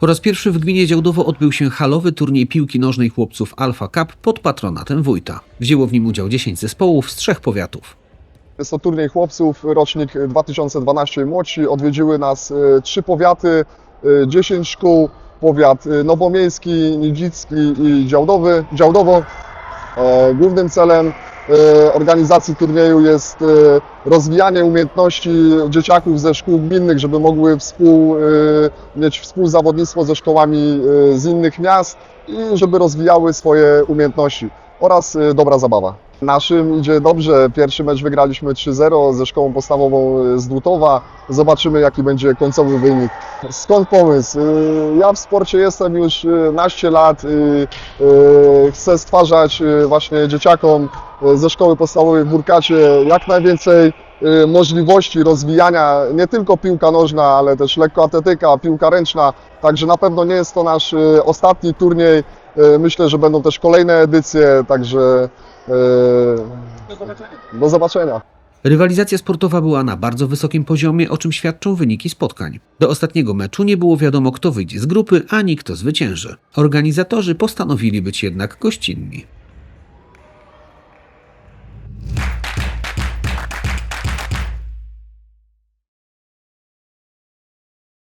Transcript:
Po raz pierwszy w gminie Działdowo odbył się halowy turniej piłki nożnej chłopców Alpha Cup pod patronatem wójta. Wzięło w nim udział 10 zespołów z trzech powiatów. Jest to turniej chłopców, rocznik 2012 i młodsi. Odwiedziły nas e, trzy powiaty, e, 10 szkół, powiat e, nowomiejski, nidzicki i działdowy, działdowo. E, Głównym celem e, organizacji turnieju jest e, rozwijanie umiejętności dzieciaków ze szkół gminnych, żeby mogły współ, e, mieć współzawodnictwo ze szkołami e, z innych miast i żeby rozwijały swoje umiejętności oraz e, dobra zabawa. Naszym idzie dobrze. Pierwszy mecz wygraliśmy 3-0 ze szkołą podstawową z Dłutowa. Zobaczymy, jaki będzie końcowy wynik. Skąd pomysł? Y, Ja w sporcie jestem już y, naście lat. Chcę stwarzać właśnie dzieciakom ze szkoły podstawowej w Burkacie jak najwięcej możliwości rozwijania nie tylko piłka nożna, ale też lekkoatletyka, piłka ręczna. Także na pewno nie jest to nasz ostatni turniej. Myślę, że będą też kolejne edycje, także do zobaczenia. Rywalizacja sportowa była na bardzo wysokim poziomie, o czym świadczą wyniki spotkań. Do ostatniego meczu nie było wiadomo, kto wyjdzie z grupy, ani kto zwycięży. Organizatorzy postanowili być jednak gościnni.